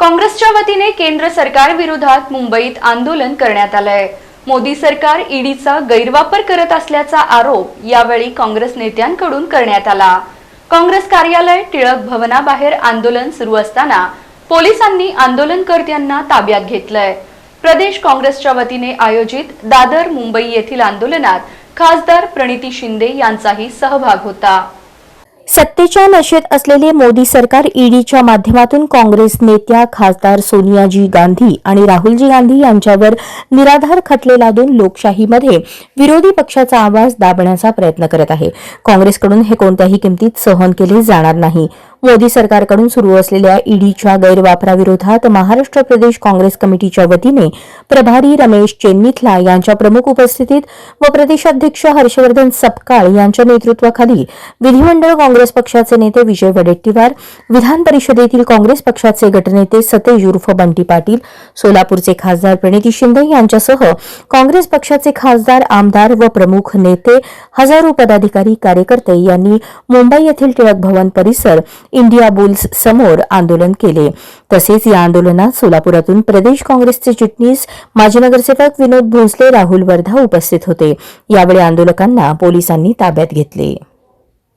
काँग्रेसच्या वतीने केंद्र सरकार विरोधात मुंबईत आंदोलन करण्यात आलंय. मोदी सरकार ईडीचा गैरवापर करत असल्याचा आरोप यावेळी काँग्रेस नेत्यांकडून करण्यात आला. काँग्रेस कार्यालय टिळक भवनाबाहेर आंदोलन सुरू असताना पोलिसांनी आंदोलनकर्त्यांना ताब्यात घेतलंय. प्रदेश काँग्रेसच्या वतीने आयोजित दादर मुंबई येथील आंदोलनात खासदार प्रणिती शिंदे यांचाही सहभाग होता. सत्तेच्या नशेत असलेले मोदी सरकार ईडीच्या माध्यमातून काँग्रेस नेत्या खासदार सोनियाजी गांधी आणि राहुलजी गांधी यांच्यावर निराधार खटले लादून लोकशाहीमध्ये विरोधी पक्षाचा आवाज दाबण्याचा प्रयत्न करत आहे. काँग्रेसकडून हे कोणत्याही किमतीत सहन केले जाणार नाही. मोदी सरकारकडून सुरू असलेल्या ईडीच्या गैरवापराविरोधात महाराष्ट्र प्रदेश काँग्रेस कमिटीच्या वतीने प्रभारी रमेश चेन्निथला यांच्या प्रमुख उपस्थितीत व प्रदेशाध्यक्ष हर्षवर्धन सपकाळ यांच्या नेतृत्वाखाली विधिमंडळ काँग्रेस पक्षाचे नेते विजय वडेट्टीवार विधान परिषदेतील काँग्रेस पक्षाचे गटनेते सतेज उर्फ बंटी पाटील सोलापूरचे खासदार प्रणिती शिंदे यांच्यासह काँग्रेस पक्षाचे खासदार आमदार व प्रमुख नेते हजारो पदाधिकारी कार्यकर्ते यांनी मुंबई येथील टिळक भवन परिसर इंडिया बुल्स समोर आंदोलन केले. तसेच या आंदोलनात सोलापुरातून प्रदेश काँग्रेसचे चिटणीस माजी नगरसेवक विनोद भोसले राहुल वर्धा उपस्थित होते. यावेळी आंदोलकांना पोलिसांनी ताब्यात घेतले.